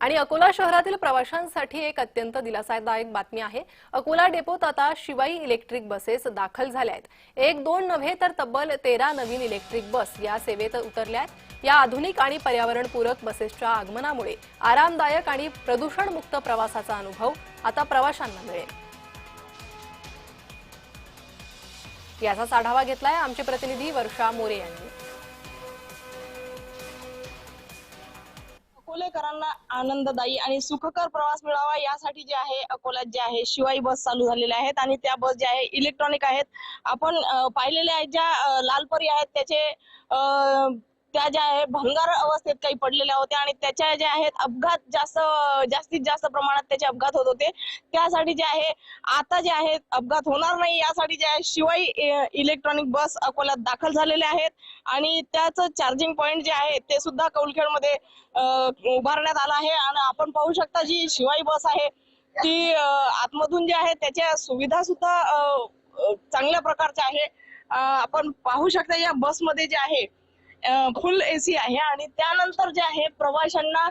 आणि अकोला शहरातील प्रवाशांसाठी एक अत्यंत दिलासादायक बातमी आहे. अकोला डेपोत आता शिवाई इलेक्ट्रिक बसेस दाखल झाल्या आहेत. एक दोन नव्हे तर तब्बल तेरा नवीन इलेक्ट्रिक बस या सेवेत उतरल्या आहेत. या आधुनिक आणि पर्यावरणपूरक बसेसच्या आगमनामुळे आरामदायक आणि प्रदूषणमुक्त प्रवासाचा अनुभव आता प्रवाशांना मिळेल. याचाच आढावा घेतलाय आमचे प्रतिनिधी वर्षा मोरे यांनी. अकोलेकरांना आनंददायी आणि सुखकर प्रवास मिळावा यासाठी जे आहे अकोल्यात जे आहे शिवाई बस चालू झालेल्या आहेत आणि त्या बस ज्या आहे इलेक्ट्रॉनिक आहेत. आपण पाहिलेल्या आहेत ज्या लाल लालपरी आहेत त्याचे त्या ज्या आहे भंगार अवस्थेत काही पडलेल्या होत्या आणि त्याच्या ज्या आहेत अपघात जास्त जास्तीत जास्त प्रमाणात त्याचे अपघात होत होते. त्यासाठी जे आहे आता जे आहेत अपघात होणार नाही. यासाठी जे आहे शिवाई इलेक्ट्रॉनिक बस अकोल्यात दाखल झालेले आहेत. आणि त्याचं चार्जिंग पॉईंट जे आहे ते सुद्धा कौलखेडमध्ये उभारण्यात आलं आहे. आणि आपण पाहू शकता जी शिवाई बस आहे ती आतमधून जे आहे त्याच्या सुविधा सुद्धा चांगल्या प्रकारच्या आहे. आपण पाहू शकता या बसमध्ये जे आहे फुल एसी आहे. आणि त्यानंतर जे आहे प्रवाशांना